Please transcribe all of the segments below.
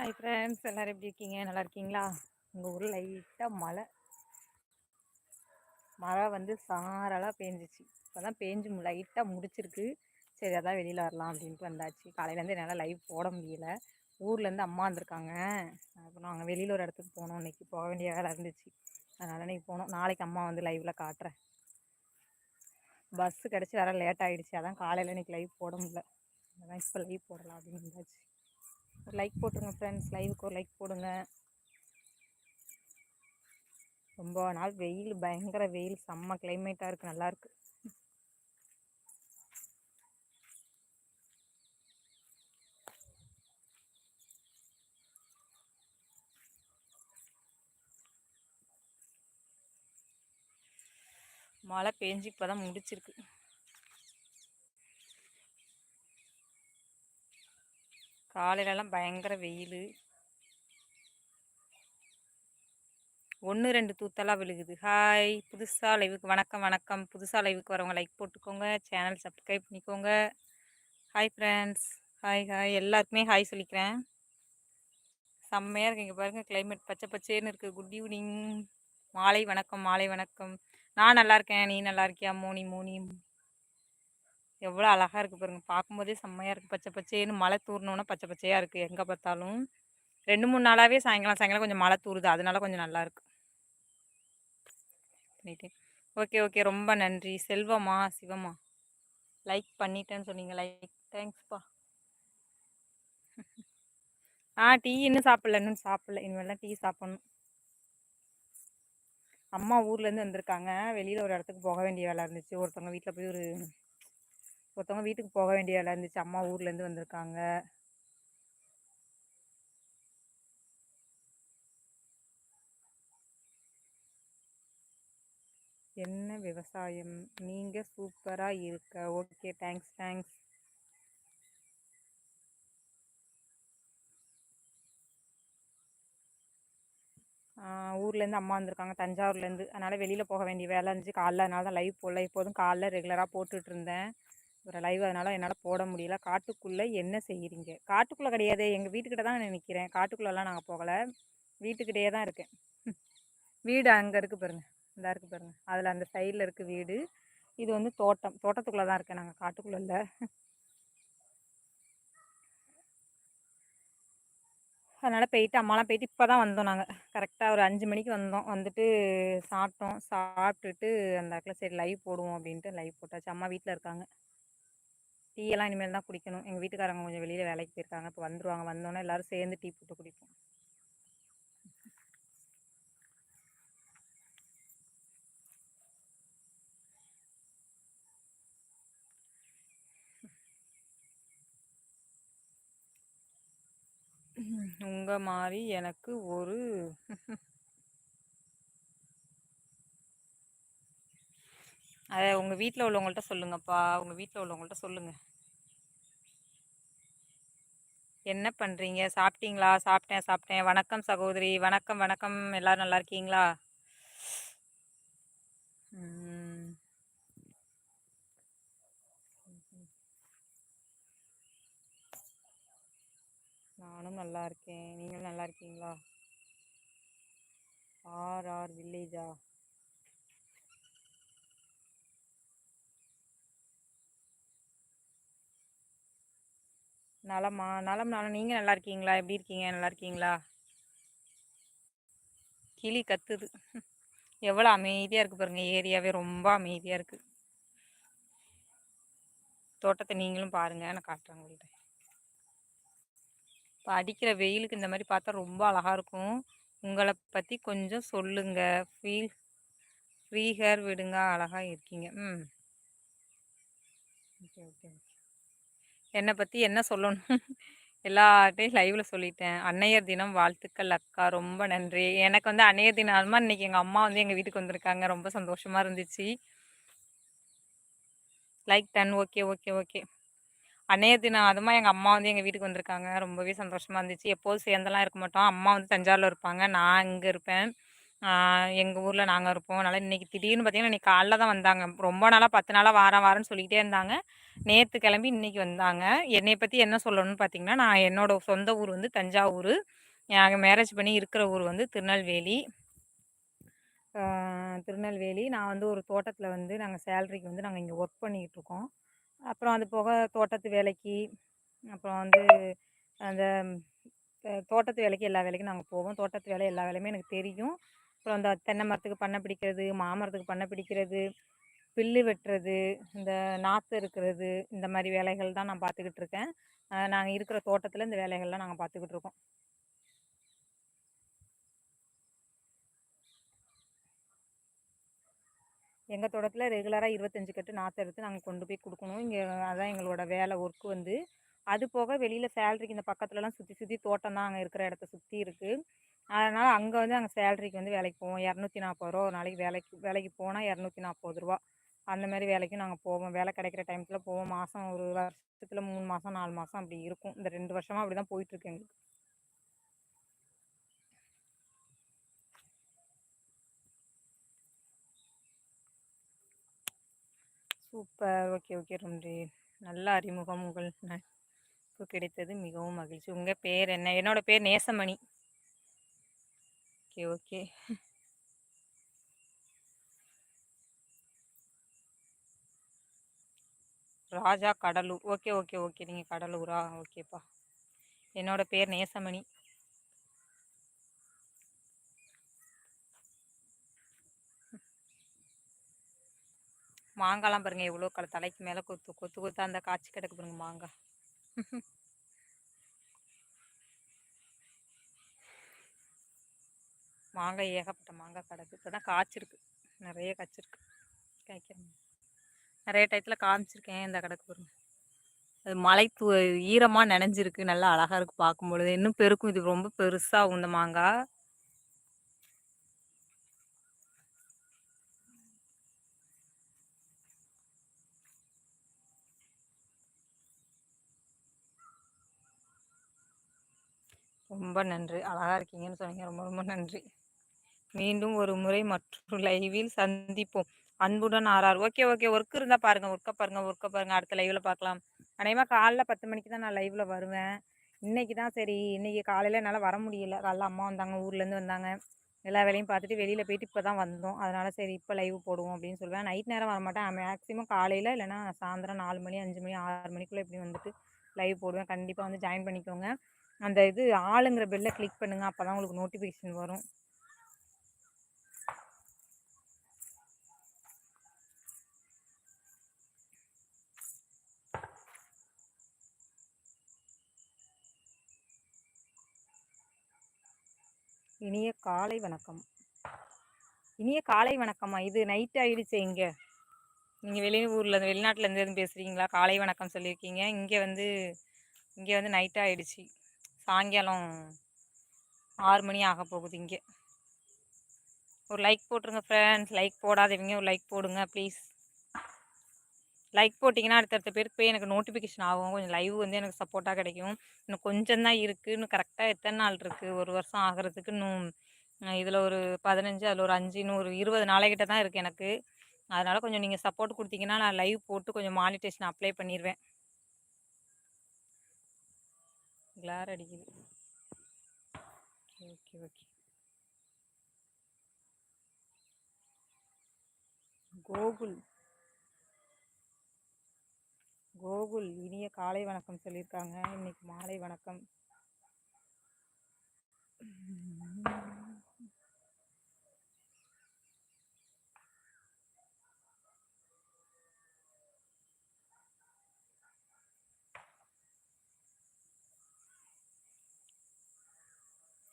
Hi friends எல்லோரும் எப்படி இருக்கீங்க? நல்லா இருக்கீங்களா? உங்கள் ஊரில் லைட்டாக மழை. மழை வந்து சாரலாக பேஞ்சிச்சு. இப்போ தான் பேஞ்சு லைட்டாக முடிச்சிருக்கு. சரி அதான் வெளியில் வரலாம் அப்படின்ட்டு வந்தாச்சு. காலையிலேருந்து என்னால் லைவ் போட முடியலை. ஊர்லேருந்து அம்மா வந்திருக்காங்க. அப்புறம் நாங்கள் வெளியில் ஒரு இடத்துக்கு போனோம் இன்றைக்கி போக வேண்டிய வேலை இருந்துச்சு. அதனால் இன்றைக்கி போனோம் நாளைக்கு அம்மா வந்து லைவில் காட்டுறேன். பஸ்ஸு கிடச்சி வர லேட் ஆகிடுச்சு அதான் காலையில் இன்றைக்கி லைவ் போட முடியல. அதான் இப்போ லைவ் போடலாம் அப்படின்னு வந்தாச்சு. ஒரு லைக் போட்டுருங்க ஃப்ரெண்ட்ஸ் லைவுக்கு ஒரு லைக் போடுங்க. ரொம்ப நாள் வெயில் பயங்கர வெயில். செம்ம கிளைமேட்டாக இருக்குது நல்லாயிருக்கு மழை பெஞ்சு இப்போ தான் முடிச்சிருக்கு. காலையிலலாம் பயங்கர வெயில். ஒன்று ரெண்டு தூத்தலாக விழுகுது. ஹாய் புதுசாக லைவுக்கு வணக்கம் வணக்கம். புதுசாக லைவுக்கு வரவங்க லைக் போட்டுக்கோங்க. சேனல் சப்ஸ்கிரைப் பண்ணிக்கோங்க. ஹாய் ஃப்ரெண்ட்ஸ் ஹாய் ஹாய் எல்லாருக்குமே ஹாய் சொல்லிக்கிறேன். செம்மையாக இருக்கு. இங்கே பாருங்கள் கிளைமேட் பச்சை பச்சேன்னு இருக்குது குட் ஈவினிங் மாலை வணக்கம் மாலை வணக்கம். நான் நல்லா இருக்கேன். நீ நல்லா இருக்கியா? மோனி மோனி. எவ்வளோ அழகாக இருக்குது பாருங்கள் பார்க்கும்போதே செம்மையாக இருக்குது பச்சை பச்சைன்னு மழை தூரணுன்னா பச்சை பச்சையாக இருக்குது எங்கே பார்த்தாலும் ரெண்டு மூணு நாளாகவே சாயங்காலம் சாயங்காலம் கொஞ்சம் மழை தூருது. அதனால கொஞ்சம் நல்லாயிருக்கு பண்ணிட்டேன் ஓகே ஓகே. ரொம்ப நன்றி. செல்வமா? சிவமா? லைக் பண்ணிட்டேன்னு சொன்னீங்க. லைக். தேங்க்ஸ்ப்பா. ஆ டீ இன்னும் சாப்பிடல. இன்னும் சாப்பிடல. இனிமேல்லாம் டீ சாப்பிட்ணும். அம்மா ஊர்லேருந்து வந்திருக்காங்க. வெளியில் ஒரு இடத்துக்கு போக வேண்டிய வேலை இருந்துச்சு. ஒருத்தவங்க வீட்டில் போய் ஒரு ஒருத்தவங்க வீட்டுக்கு போக வேண்டிய வேலை இருந்துச்சு. அம்மா ஊர்லேருந்து வந்திருக்காங்க. என்ன விவசாயம்? நீங்கள் சூப்பராக இருக்க. ஓகே தேங்க்ஸ் தேங்க்ஸ் ஊர்லேருந்து அம்மா வந்திருக்காங்க. தஞ்சாவூர்லேருந்து அதனால் வெளியில் போக வேண்டிய வேலை இருந்துச்சு. காலைல அதனால தான் லைவ் போடல. இப்போதும் காலைல ரெகுலராக போட்டுட்டு இருந்தேன். ஒரு லைவ் அதனால் என்னால் போட முடியல. காட்டுக்குள்ளே என்ன செய்கிறீங்க காட்டுக்குள்ளே கிடையாது. எங்கள் வீட்டுக்கிட்ட தான் நான் நிற்கிறேன் காட்டுக்குள்ளெல்லாம் நாங்கள் போகலை. வீட்டுக்கிட்டே தான் இருக்கேன். வீடு அங்கே இருக்குது பாருங்கள் இந்த இருக்குது பாருங்கள் அதில் அந்த சைடில் இருக்குது வீடு. இது வந்து தோட்டம். தோட்டத்துக்குள்ளே தான் இருக்கேன் நாங்கள் காட்டுக்குள்ளே இல்லை. அதனால் போயிட்டு அம்மாலாம் போயிட்டு இப்போ தான் வந்தோம் நாங்கள் கரெக்டாக ஒரு அஞ்சு மணிக்கு வந்தோம். வந்துட்டு சாப்பிட்டோம். சாப்பிட்டுட்டு அந்த இடத்துல சரி லைவ் போடுவோம் அப்படின்ட்டு லைவ் போட்டாச்சு. அம்மா வீட்டில் இருக்காங்க. டீயெல்லாம் இனிமேல் தான் குடிக்கணும். எங்கள் வீட்டுக்காரங்க கொஞ்சம் வெளியில் வேலைக்கு போயிருக்காங்க. இப்போ வந்துடுவாங்க வந்தோன்னே எல்லோரும் சேர்ந்து டீ போட்டு குடிப்போம். உங்கள் மாதிரி எனக்கு ஒரு அதை உங்கள் வீட்டில் உள்ளவங்கள்ட்ட சொல்லுங்கப்பா. உங்கள் வீட்டில் உள்ளவங்கள்ட்ட சொல்லுங்கள் என்ன பண்ணுறீங்க சாப்பிட்டீங்களா? சாப்பிட்டேன் சாப்பிட்டேன். வணக்கம் சகோதரி. வணக்கம் வணக்கம். எல்லோரும் நல்லா இருக்கீங்களா? நானும் நல்லா இருக்கேன். நீங்களும் நல்லா இருக்கீங்களா? ஆர் ஆர் வில்லேஜா? நலமா? நலம் நலம் நீங்கள் நல்லா இருக்கீங்களா? எப்படி இருக்கீங்க? நல்லா இருக்கீங்களா? கிளி கத்துது. எவ்வளோ அமைதியாக இருக்குது பாருங்கள் ஏரியாவே ரொம்ப அமைதியாக இருக்குது தோட்டத்தை நீங்களும் பாருங்கள் நான் காட்டுறேன் உங்கள்கிட்ட இப்போ அடிக்கிற வெயிலுக்கு இந்த மாதிரி பார்த்தா ரொம்ப அழகாக இருக்கும். உங்களை பற்றி கொஞ்சம் சொல்லுங்கள் ஃபீல் ஃப்ரீ ஹேர் விடுங்க. அழகாக இருக்கீங்க. ம். Okay okay. என்னை பற்றி என்ன சொல்லணும்? எல்லார்ட்டையும் லைவில் சொல்லிட்டேன். அன்னையர் தினம் வாழ்த்துக்கள் அக்கா. ரொம்ப நன்றி. எனக்கு வந்து அன்னையர் தினமா இன்னைக்கு எங்கள் அம்மா வந்து எங்கள் வீட்டுக்கு வந்திருக்காங்க. ரொம்ப சந்தோஷமாக இருந்துச்சு. Like done okay okay okay அன்னையர் தினம் அதுமா எங்கள் அம்மா வந்து எங்கள் வீட்டுக்கு வந்திருக்காங்க. ரொம்பவே சந்தோஷமாக இருந்துச்சு. எப்போதும் சேர்ந்தெல்லாம் இருக்க மாட்டோம். அம்மா வந்து தஞ்சாவூரில் இருப்பாங்க. நான் இங்கே இருப்பேன். எங்கள் ஊரில் நாங்கள் இருப்போம். அதனால் இன்றைக்கி திடீர்னு பார்த்திங்கன்னா இன்றைக்கி காலைல தான் வந்தாங்க. ரொம்ப நாளாக பத்து நாளாக வாரம் வாரம்னு சொல்லிக்கிட்டே இருந்தாங்க. நேற்று கிளம்பி இன்றைக்கி வந்தாங்க. என்னை பற்றி என்ன சொல்லணும்னு பார்த்திங்கன்னா நான் என்னோடய சொந்த ஊர் வந்து தஞ்சாவூர். நாங்கள் மேரேஜ் பண்ணி இருக்கிற ஊர் வந்து திருநெல்வேலி. திருநெல்வேலி. நான் வந்து ஒரு தோட்டத்தில் வந்து நாங்கள் சேலரிக்கு வந்து நாங்கள் இங்கே ஒர்க் பண்ணிகிட்ருக்கோம் அப்புறம் அது போக தோட்டத்து வேலைக்கு அப்புறம் வந்து அந்த தோட்டத்து வேலைக்கு எல்லா வேலைக்கும் நாங்கள் போவோம். தோட்டத்து வேலை எல்லா வேலையுமே எனக்கு தெரியும். அப்புறம் அந்த தென்னை மரத்துக்கு பண்ணை பிடிக்கிறது மாமரத்துக்கு பண்ணை பிடிக்கிறது புல்லு வெட்டுறது இந்த நாற்று இருக்கிறது இந்த மாதிரி வேலைகள் தான் நான் பார்த்துக்கிட்டு இருக்கேன். நாங்கள் இருக்கிற தோட்டத்தில் இந்த வேலைகள்லாம் நாங்கள் பார்த்துக்கிட்டு இருக்கோம். எங்கள் தோட்டத்தில் ரெகுலராக இருபத்தஞ்சி கட்டு நாற்று எடுத்து நாங்கள் கொண்டு போய் கொடுக்கணும். இங்கே அதான் எங்களோட வேலை ஒர்க்கு வந்து. அது போக வெளியில் சேலரிக்கு இந்த பக்கத்துலலாம் சுற்றி சுற்றி தோட்டம் தான் அங்கே இருக்கிற இடத்த சுற்றி இருக்குது அதனால் அங்கே வந்து அங்கே சேலரிக்கு வந்து வேலைக்கு போவோம். இரநூத்தி நாற்பது ரூபா ஒரு நாளைக்கு வேலைக்கு வேலைக்கு போனால் இரநூத்தி நாற்பது ரூபா அந்த மாதிரி வேலைக்கும் நாங்கள் போவோம். வேலை கிடைக்கிற டைமத்தில் போவோம். மாதம் ஒரு வருஷத்தில் மூணு மாதம் நாலு மாதம் அப்படி இருக்கும். இந்த ரெண்டு வருஷமாக அப்படி தான் போயிட்டுருக்கு எங்களுக்கு. சூப்பர். ஓகே ஓகே ரொம்ப நல்ல அறிமுகம் உங்கள் கிடைத்தது மிகவும் மகிழ்ச்சி. உங்கள் பேர் என்ன? என்னோடய பேர் Nesamani. Okay okay Raja Cuddalore. Okay okay okay நீங்கள் கடலூரா? ஓகேப்பா என்னோட பேர் நேசமணி. மாங்காலாம் பாருங்கள் எவ்வளோ கல தலைக்கு மேலே கொத்து கொத்து கொத்தா அந்த காய்ச்சி கிடக்கு பாருங்க மாங்காய் மாங்காய் ஏகப்பட்ட மாங்காய் கிடக்கு. இப்போ தான் காய்ச்சிருக்கு. நிறைய காய்ச்சிருக்கு. காய்க்கிறேன் நிறைய டயத்தில் காமிச்சிருக்கேன். இந்த கிடக்கு பாருங்க அது மலை தூ ஈரமாக நனைஞ்சிருக்கு. நல்லா அழகாக இருக்குது பார்க்கும்பொழுது. இன்னும் பெருக்கும். இது ரொம்ப பெருசாகும் இந்த மாங்காய். ரொம்ப நன்றி. அழகாக இருக்கீங்கன்னு சொன்னீங்க. ரொம்ப ரொம்ப நன்றி. மீண்டும் ஒரு முறை மற்றொரு லைவில் சந்திப்போம். அன்புடன் ஆறார் ஓகே ஓகே ஒர்க் இருந்தால் பாருங்கள் ஒர்க்கை பாருங்கள் ஒர்க்கை பாருங்கள் அடுத்த லைவில் பார்க்கலாம். அநேகமாக காலைல பத்து மணிக்கு தான் நான் லைவில் வருவேன். இன்றைக்கி தான் சரி. இன்றைக்கி காலையில் என்னால் வர முடியல. காலைல அம்மா வந்தாங்க. ஊர்லேருந்து வந்தாங்க. எல்லா வேலையும் பார்த்துட்டு வெளியில் போயிட்டு இப்போ தான் வந்தோம். அதனால் சரி இப்போ லைவ் போடுவோம் அப்படின்னு சொல்லுவேன். நைட் நேரம் வரமாட்டேன். மேக்ஸிமம் காலையில் இல்லைனா சாயந்தரம் நாலு மணி அஞ்சு மணி ஆறு மணிக்குள்ளே இப்படி வந்துட்டு லைவ் போடுவேன். கண்டிப்பாக வந்து ஜாயின் பண்ணிக்கோங்க. அந்த இது ஆளுங்கிற பெல்லை கிளிக் பண்ணுங்கள் அப்போ தான் உங்களுக்கு நோட்டிஃபிகேஷன் வரும். இனிய காலை வணக்கம். இனிய காலை வணக்கம்மா. இது நைட் ஆகிடுச்சு இங்கே. நீங்கள் வெளியூரில் வெளிநாட்டில் இருந்து பேசுகிறீங்களா காலை வணக்கம் சொல்லியிருக்கீங்க. இங்கே வந்து இங்கே வந்து நைட் ஆகிடுச்சி சாயங்காலம் ஆறு மணி ஆக போகுது இங்கே. ஒரு லைக் போட்டுருங்க ஃப்ரெண்ட்ஸ் லைக் போடாதவங்க ஒரு லைக் போடுங்க ப்ளீஸ் லைக் போட்டிங்கன்னா அடுத்தடுத்த பேருக்கு போய் எனக்கு நோட்டிஃபிகேஷன் ஆகும். கொஞ்சம் லைவ் வந்து எனக்கு சப்போர்ட்டாக கிடைக்கும். இன்னும் கொஞ்சம் தான் இருக்குது இன்னும் கரெக்டாக எத்தனை நாள் இருக்குது ஒரு வருஷம் ஆகிறதுக்கு இன்னும் இதில் ஒரு பதினஞ்சு அதில் ஒரு அஞ்சு இன்னும் ஒரு இருபது நாளைக்கிட்ட தான் இருக்குது எனக்கு. அதனால் கொஞ்சம் நீங்கள் சப்போர்ட் கொடுத்தீங்கன்னா நான் லைவ் போட்டு கொஞ்சம் மானிட்டேஷன் அப்ளை பண்ணிடுவேன் கிளார் அடிக்குது. Okay okay. கோகுல். கோகுல் இனிய காலை வணக்கம் சொல்லியிருக்காங்க. இன்னைக்கு மாலை வணக்கம்.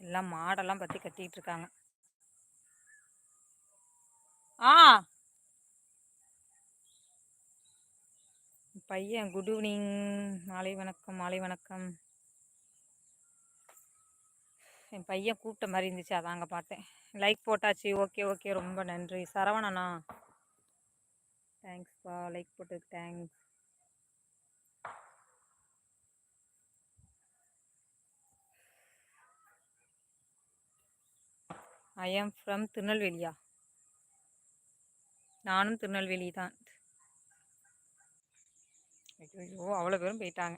எல்லாம் மாடெல்லாம் பற்றி கட்டிகிட்டு இருக்காங்க. ஆ பையன் குட் ஈவினிங் மாலை வணக்கம் மாலை வணக்கம். என் பையன் கூப்பிட்ட மாதிரி இருந்துச்சு அதாங்க பார்த்தேன். லைக் போட்டாச்சு. ஓகே ஓகே ரொம்ப நன்றி. சரவணனா தேங்க்ஸ்ப்பா லைக் போட்டதுக்கு தேங்க்ஸ் ஐ எம் ஃப்ரம் திருநெல்வேலியா? நானும் திருநெல்வேலி தான் ஐயோ அவ்வளோ பேரும் போயிட்டாங்க.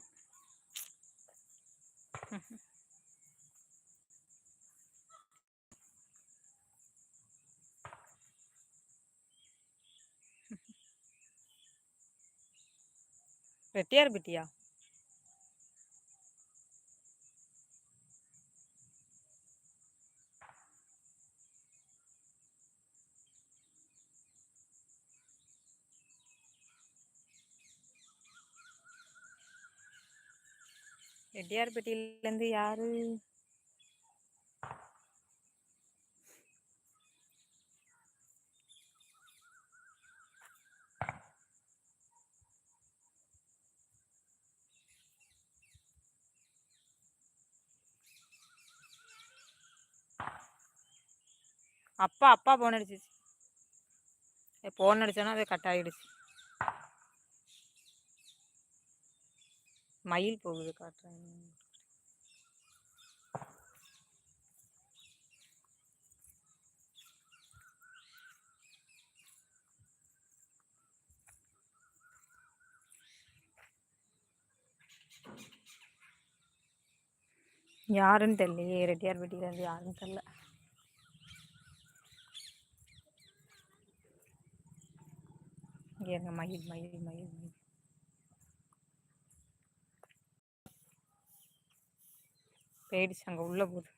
வெட்டியார் பிட்டியா? ரெட்டியார்பட்டியிலேருந்து யாரு? அப்பா அப்பா போன் அடிச்சிச்சு. போன் அடிச்சோன்னா அது கட் ஆகிடுச்சு மயில் போகுது காட்டுறேன் யாருன்னு தெரியலையே ரெட்டியார் பெட்டியிலேருந்து யாருன்னு தெரில இங்கே மயில் மயில் மயில் மயில் போயிடுச்சு. அங்கே உள்ளே போகுது.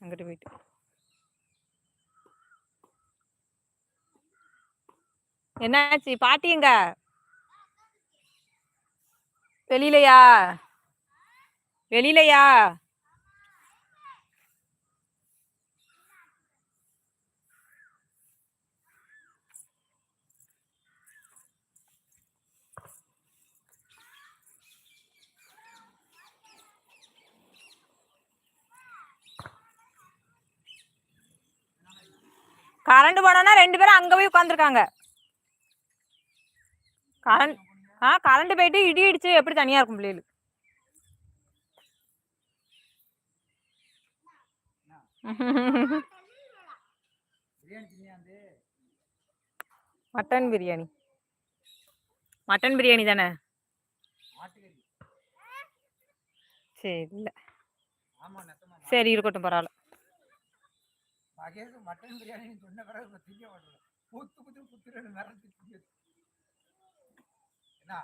அங்கிட்டு போயிட்டு. என்னாச்சு? பாட்டிங்க வெளியிலையா? வெளியிலையா? கரண்ட் போனோன்னா ரெண்டு பேரும் அங்கே போய் உட்காந்துருக்காங்க கரண்ட் ஆ கரண்ட் போயிட்டு இடி இடிச்சு எப்படி தனியாக இருக்கும் பிள்ளைகள் மட்டன் பிரியாணி. மட்டன் பிரியாணி தானே? சரி இல்லை. சரி இருக்கட்டும் பரவாயில்ல. மட்டன் பிரியாணி சொன்ன பிறகு திங்க மாட்டேன். குத்து குத்து குத்துறேன்னு மிரட்டி என்ன?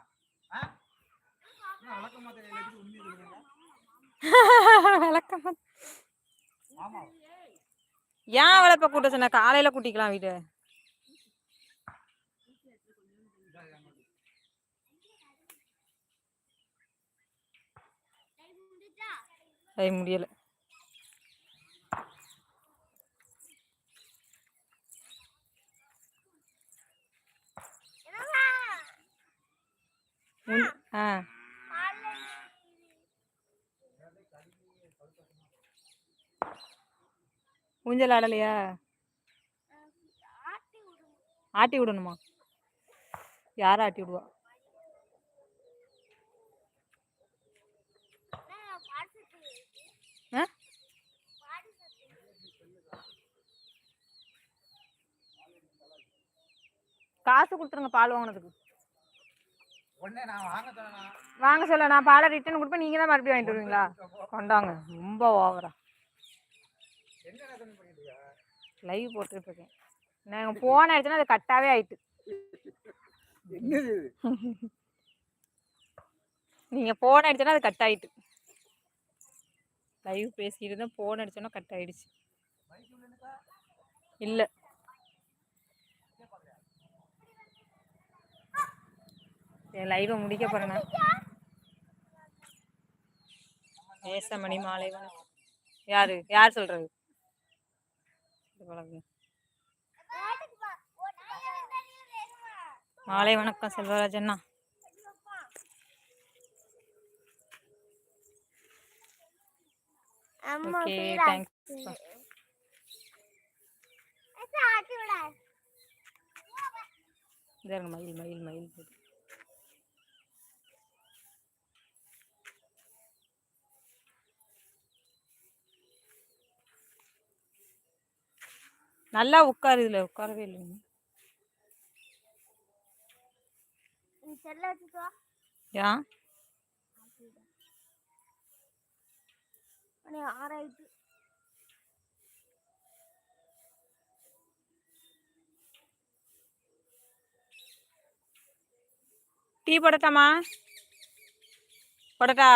விளக்கமா ஏன் அவளை இப்ப கூட்ட சொன்ன? காலையில கூட்டிக்கலாம் வீடு முடியல. ஆ. ஊஞ்சல் ஆடலையா? ஆட்டி விடணுமா? யார் ஆட்டி விடுவா? காசு கொடுத்துருங்க பால் வாங்கினதுக்கு. வாங்க சொல்ல நான் பாலை ரிட்டர்ன் கொடுப்பேன் நீங்க தான் மறுபடியும் வாங்கிட்டு வருவீங்களா? கொண்டாங்க ரொம்ப ஓவரா. லைவ் போட்டுட்டு இருக்கேன்? நான் போன் ஆயிடுச்சுன்னா அது கட்டாவே ஆயிட்டு. நீங்க போன் அடிச்சோன்னா அது கட் ஆயிட்டு. லைவ் பேசிட்டு இருந்தேன் போன் அடிச்சோன்னா கட் ஆயிடுச்சு. இல்ல. லைவை முடிக்க போறேன் ஏசமணி மாலை யாரு? யார் சொல்றது? மாலை வணக்கம் செல்வராஜண்ணா ஓகே தேங்க்ஸ் மயில் மயில் மயில் நல்லா உட்காரு இதில் உட்காரவே இல்லை நீ. நீ செல்ல வச்சுக்கோ. ஏன் மணி ஆறாயிட்டு. டீ போடட்டாமா? போடட்டா?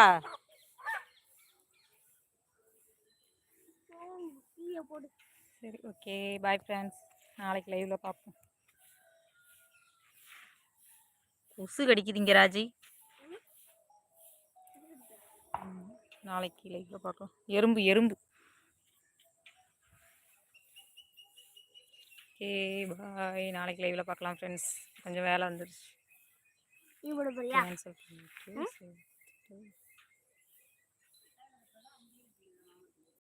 டீயை போடு. சரி ஓகே பாய் ஃப்ரெண்ட்ஸ் நாளைக்கு லைவில் பார்ப்போம் கொசு கடிக்குதுங்க ராஜி. நாளைக்கு லைவில் பார்க்கலாம் எறும்பு எறும்பு. ஓகே பாய் நாளைக்கு லைவில் பார்க்கலாம் ஃப்ரெண்ட்ஸ் கொஞ்சம் வேலை வந்துருச்சு.